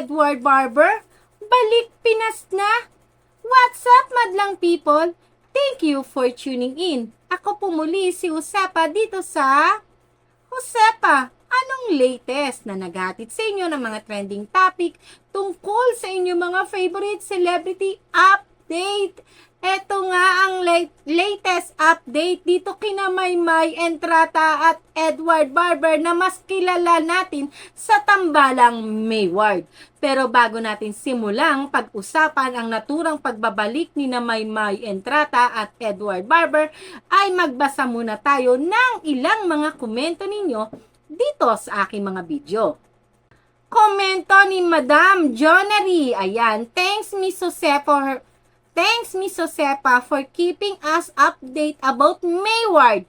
Edward Barber, balik Pinas na. What's up, madlang people? Thank you for tuning in. Ako po muli si Josepa dito sa Josepa. Anong latest na naghatid sa inyo ng mga trending topic tungkol sa inyong mga favorite celebrity update? Ito nga ang late, latest update dito kina Maymay Entrata at Edward Barber na mas kilala natin sa tambalang Mayward. Pero bago natin simulang pag-usapan ang naturang pagbabalik ni na Maymay Entrata at Edward Barber, ay magbasa muna tayo ng ilang mga komento ninyo dito sa aking mga video. Komento ni Madam Jonery. Ayan, thanks Miss Jose for her Thanks, Miss Josepa, for keeping us update about Mayward.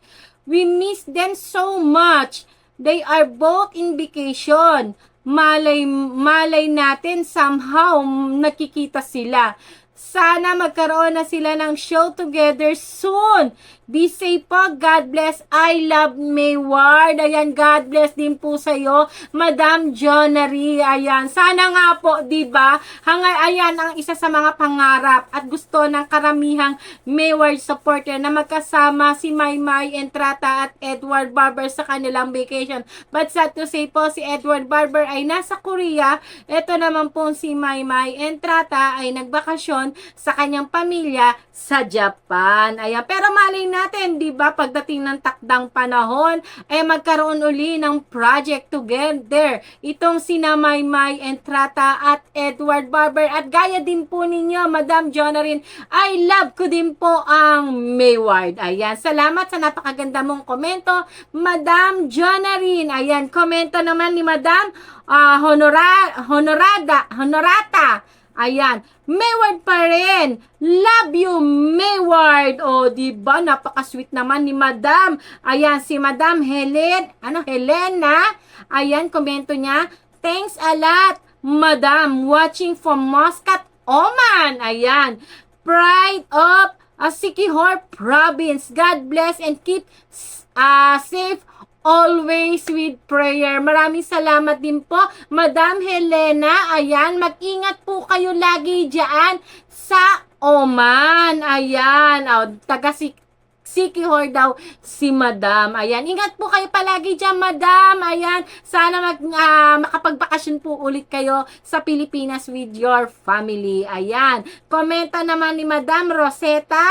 We miss them so much. They are both in vacation. Malay, malay natin somehow nakikita sila. Sana magkaroon na sila ng show together soon. Be safe po. God bless. I love Mayward. Ayan, God bless din po sa'yo. Madam Jonery. Ayan. Sana nga po, di ba? Hangay, ayan ang isa sa mga pangarap at gusto ng karamihang Mayward supporter na magkasama si Maymay Entrata at Edward Barber sa kanilang vacation. But sad to say po, si Edward Barber ay nasa Korea. Ito naman po si Maymay Entrata ay nagbakasyon sa kanyang pamilya sa Japan. Ayan. Pero malay natin, di ba, pagdating ng takdang panahon, ay magkaroon uli ng project together. Itong sina Maymay Entrata at Edward Barber. At gaya din po ninyo, Madam Jonarin, I love ko din po ang Mayward. Ayan. Salamat sa napakaganda mong komento, Madam Jonarin. Ayan. Komento naman ni Madam ah, Honora, Honorada, Honorata. Ayan. Mayward pa rin. Love you, Mayward. O, di ba? Napaka-sweet naman ni Madam. Ayan, si Madam Helen, ano, Helena. Ayan, komento niya. Thanks a lot, Madam. Watching from Muscat, Oman. Ayan. Pride of uh, Sikihor Province. God bless and keep uh, safe always with prayer. Maraming salamat din po, Madam Helena. Ayan, mag-ingat po kayo lagi dyan sa Oman. Ayan, oh, taga si Sikihor daw si Madam. Ayan, ingat po kayo palagi dyan, Madam. Ayan, sana mag, ah, makapagbakasyon po ulit kayo sa Pilipinas with your family. Ayan, komenta naman ni Madam Rosetta.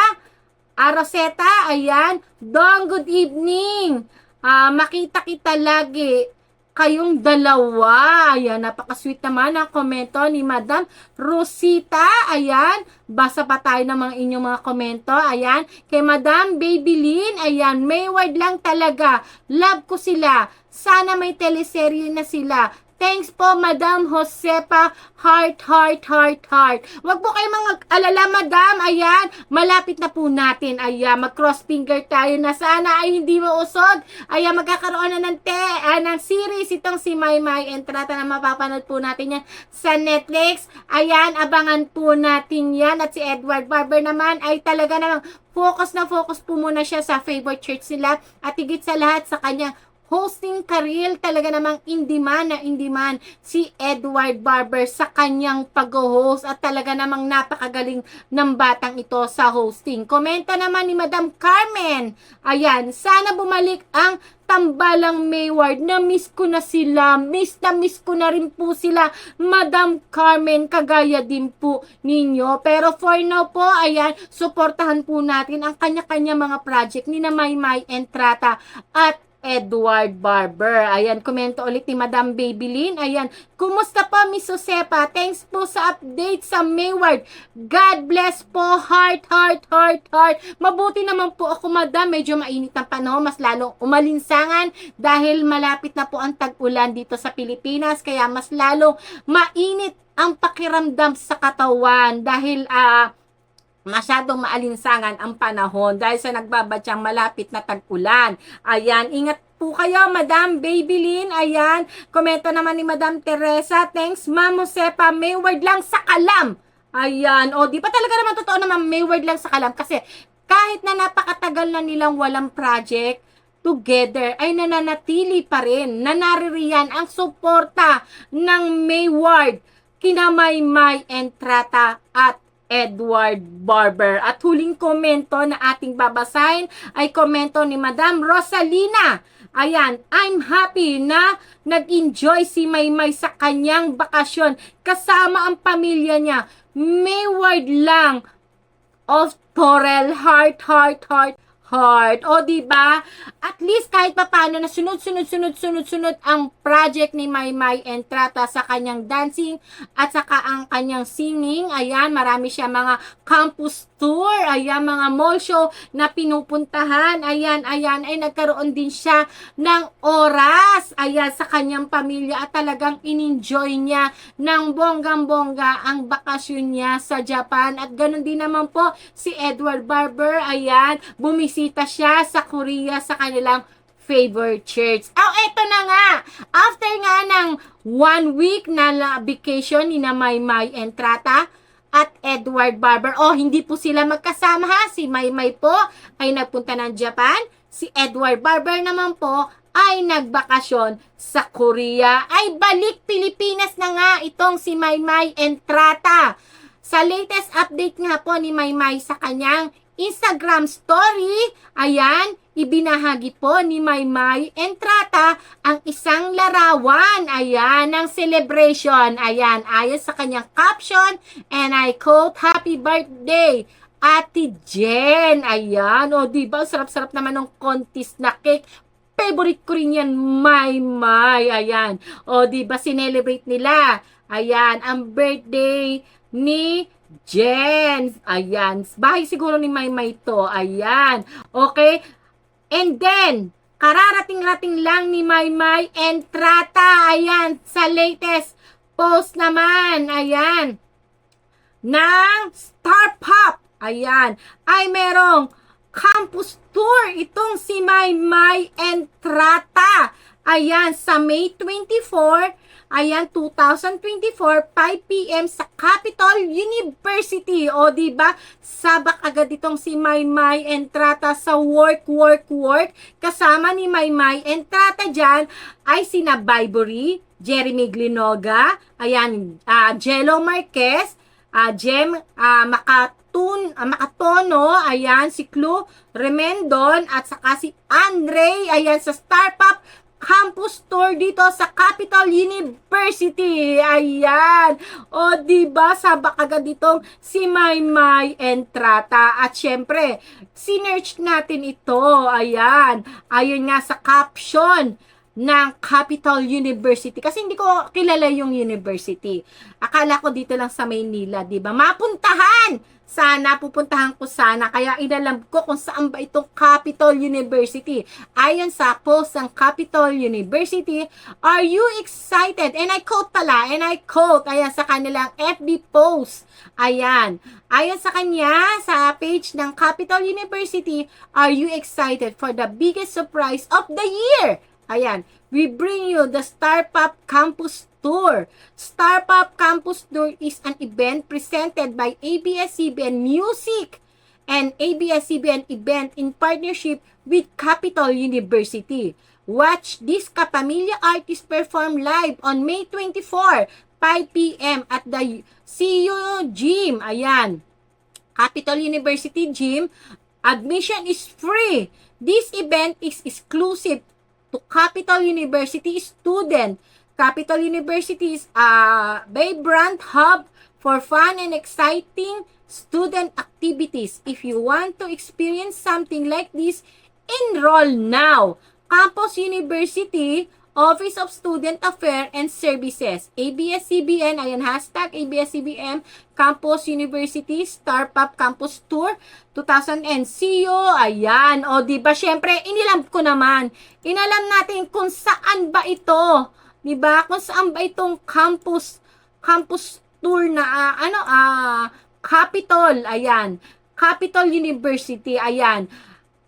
Ah, Rosetta, ayan. Dong, good evening. Ah, makita kita lagi kayong dalawa. Ayan, napaka-sweet naman ang komento ni Madam Rosita. Ayan, basa pa tayo ng mga inyong mga komento. Ayan, kay Madam Babylin. Ayan, Mayward lang talaga. Love ko sila. Sana may teleserye na sila. Thanks po, Madam Josepa. Heart, heart, heart, heart. Huwag po kayo mga alala, Madam. Ayan, malapit na po natin. Ayan, mag-cross finger tayo na sana ay hindi mausog. Ayan, magkakaroon na ng, te, ah, ng series itong si Maymay Entrata na mapapanood po natin yan sa Netflix. Ayan, abangan po natin yan. At si Edward Barber naman ay talaga namang focus na focus po muna siya sa favorite church nila at higit sa lahat sa kanyang hosting career talaga namang in demand na in demand si Edward Barber sa kanyang pag-host at talaga namang napakagaling ng batang ito sa hosting. Komenta naman ni Madam Carmen. Ayan, sana bumalik ang tambalang Mayward. Na-miss ko na sila. Miss na miss ko na rin po sila. Madam Carmen, kagaya din po ninyo. Pero for now po, ayan, suportahan po natin ang kanya-kanya mga project ni na Maymay Entrata at Edward Barber. Ayan, komento ulit ni Madam Babylin. Ayan, kumusta po Miss Josepa? Thanks po sa update sa Mayward. God bless po. Heart, heart, heart, heart. Mabuti naman po ako, Madam. Medyo mainit ang panahon. Mas lalong umalinsangan dahil malapit na po ang tag-ulan dito sa Pilipinas. Kaya mas lalong mainit ang pakiramdam sa katawan dahil ah masyadong maalinsangan ang panahon dahil sa nagbabadyang malapit na tag-ulan. Ayan, ingat po kayo, Madam Babylin. Ayan, komento naman ni Madam Teresa. Thanks, Ma'am Josepa. May word lang sa kalam. Ayan, o di pa talaga naman totoo naman may word lang sa kalam kasi kahit na napakatagal na nilang walang project, together ay nananatili pa rin na naririyan ang suporta ng Mayward, Kinamaymay Entrata at Edward Barber. At huling komento na ating babasahin ay komento ni Madam Rosalina. Ayan, I'm happy na nag-enjoy si Maymay sa kanyang bakasyon kasama ang pamilya niya. Mayward lang of Torel heart, heart, heart, heart. O, di ba? At least kahit papaano na sunod, sunod, sunod, sunod, sunod ang project ni Maymay Entrata sa kanyang dancing at saka ang kanyang singing. Ayan, marami siya mga campus tour. Ayan, mga mall show na pinupuntahan. Ayan, ayan, ay nagkaroon din siya ng oras. Ayan, sa kanyang pamilya at talagang in-enjoy niya ng bonggang-bongga ang bakasyon niya sa Japan. At ganun din naman po si Edward Barber. Ayan, bumisita siya sa Korea sa kanilang favorite church. Oh, eto na nga. After nga ng one week na vacation ni na Maymay Entrata at Edward Barber. Oh, hindi po sila magkasama ha. Si Maymay po ay nagpunta ng Japan. Si Edward Barber naman po ay nagbakasyon sa Korea. Ay balik Pilipinas na nga itong si Maymay Entrata. Sa latest update nga po ni Maymay sa kanyang Instagram story, ayan, ibinahagi po ni Maymay Entrata ang isang larawan, ayan, ng celebration, ayan, ayon sa kanyang caption, and I quote, Happy Birthday, Ate Jen, ayan, o diba, sarap-sarap naman ng contest na cake, favorite ko rin yan, Maymay, ayan, o diba, sinelebrate nila, ayan, ang birthday ni Jen. Ayan. Bahay siguro ni Maymay to. Ayan. Okay. And then, kararating-rating lang ni Maymay Entrata. Ayan. Sa latest post naman. Ayan. Ng Star Pop. Ayan. Ay merong campus tour itong si Maymay Entrata. Ayan. Sa May 24 Ayan, 2024, 5pm sa Capital University. O, ba Sabak agad itong si Maymay Entrata sa work, work, work. Kasama ni Maymay Entrata dyan ay sina Bybury, Jeremy Glinoga, ayan, ah, Jello Marquez, ah, Jem ah, Makatun, ah, Makatono, ayan, si Clu Remendon, at saka si Andre, ayan, sa Star Pop campus tour dito sa Capital University. Ayan. O, di ba sabak agad ditong si Maymay Entrata. At syempre, sinerch natin ito. Ayan. Ayon nga sa caption ng Capital University. Kasi hindi ko kilala yung university. Akala ko dito lang sa Maynila, di ba? Mapuntahan! Sana, pupuntahan ko sana. Kaya inalam ko kung saan ba itong Capital University. Ayon sa post ng Capital University, Are you excited? And I quote pala, and I quote, ayan sa kanilang FB post. Ayan. Ayon sa kanya, sa page ng Capital University, Are you excited for the biggest surprise of the year? Ayan, we bring you the Star Pop Campus Tour. Star Pop Campus Tour is an event presented by ABS-CBN Music and ABS-CBN event in partnership with Capital University. Watch this Kapamilya artist perform live on May 24, 5 p.m. at the CU Gym. Ayan. Capital University Gym. Admission is free. This event is exclusive to Capital University student. Capital University is a vibrant hub for fun and exciting student activities. If you want to experience something like this, enroll now. Campus University, Office of Student Affairs and Services, ABS-CBN, ayan, hashtag ABS-CBN, Campus University, Startup Campus Tour, 2000 and CU, ayan, o di ba? Syempre, inilam ko naman, inalam natin kung saan ba ito, di ba, kung saan ba itong campus, campus tour na, ah, ano, ah, Capitol, ayan, Capital University, ayan,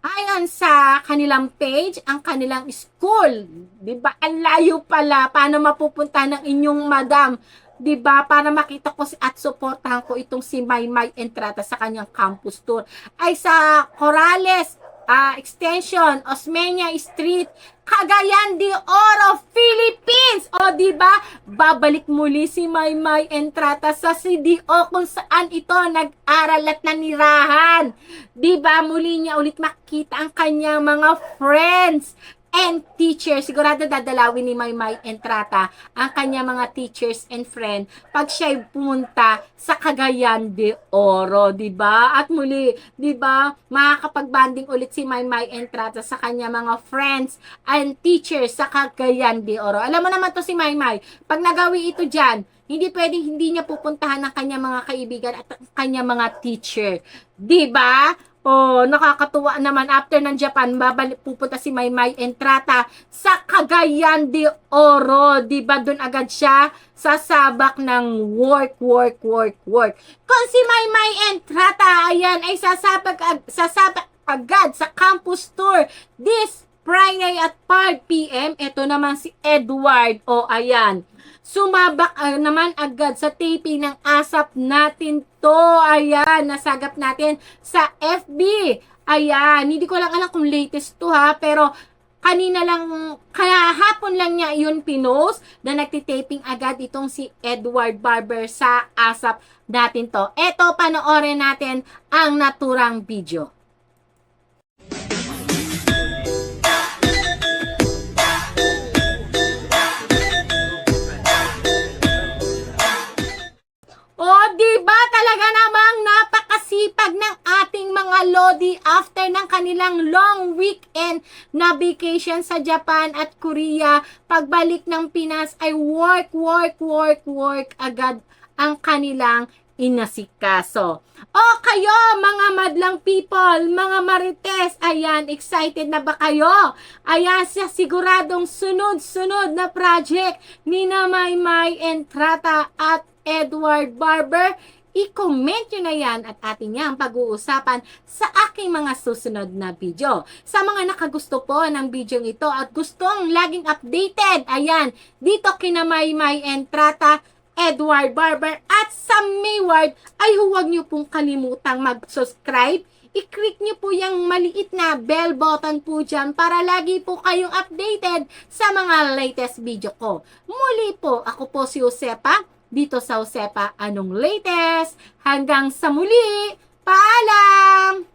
ayon sa kanilang page, ang kanilang school. 'Di ba? Ang layo pala paano mapupunta ng inyong madam. 'di ba? Para makita ko si at suportahan ko itong si Maymay Entrata sa kanyang campus tour. Ay sa Corales ah, Extension, Osmeña Street, Cagayan de Oro, Philippines. O, di ba? Babalik muli si Maymay Entrata sa CDO kung saan ito nag-aral at nanirahan. Di ba? Muli niya ulit makita ang kanyang mga friends and teachers. Sigurado dadalawin ni Maymay Entrata ang kanya mga teachers and friend pag siya pumunta sa Cagayan de Oro, 'di ba? At muli, 'di ba? Makakapag-banding ulit si Maymay Entrata sa kanya mga friends and teachers sa Cagayan de Oro. Alam mo naman to si Maymay, pag nagawi ito diyan, hindi pwedeng hindi niya pupuntahan ng kanya mga kaibigan at ang kanya mga teacher. 'Di ba? Oh, nakakatuwa naman after ng Japan, babalik pupunta si Maymay Entrata sa Cagayan de Oro, 'di ba? Doon agad siya sasabak ng work, work, work, work. Kung si Maymay Entrata, ayan, ay sasabak, sasabak agad sa campus tour this Friday at 5 p.m. Ito naman si Edward. O, ayan. Sumabak ah, naman agad sa taping ng asap natin to. Ayan, nasagap natin sa FB. Ayan, hindi ko lang alam kung latest to ha, pero kanina lang, kahapon lang niya yun pinost na nagtitaping agad itong si Edward Barber sa asap natin to. Eto, panoorin natin ang naturang video. After ng kanilang long weekend na vacation sa Japan at Korea. Pagbalik ng Pinas ay work, work, work, work agad ang kanilang inasikaso. O kayo, mga madlang people, mga marites, ayan, excited na ba kayo? Ayan, sa siguradong sunod-sunod na project ni na Maymay Entrata at Edward Barber. I-comment nyo na yan at atin yan pag-uusapan sa aking mga susunod na video. Sa mga nakagusto po ng video ito at gustong laging updated, ayan, dito kina Maymay Entrata, Edward Barber at sa Mayward ay huwag niyo pong kalimutang mag-subscribe. I-click niyo po yung maliit na bell button po dyan para lagi po kayong updated sa mga latest video ko. Muli po, ako po si Josepa dito sa Josepa Anong Latest. Hanggang sa muli, paalam!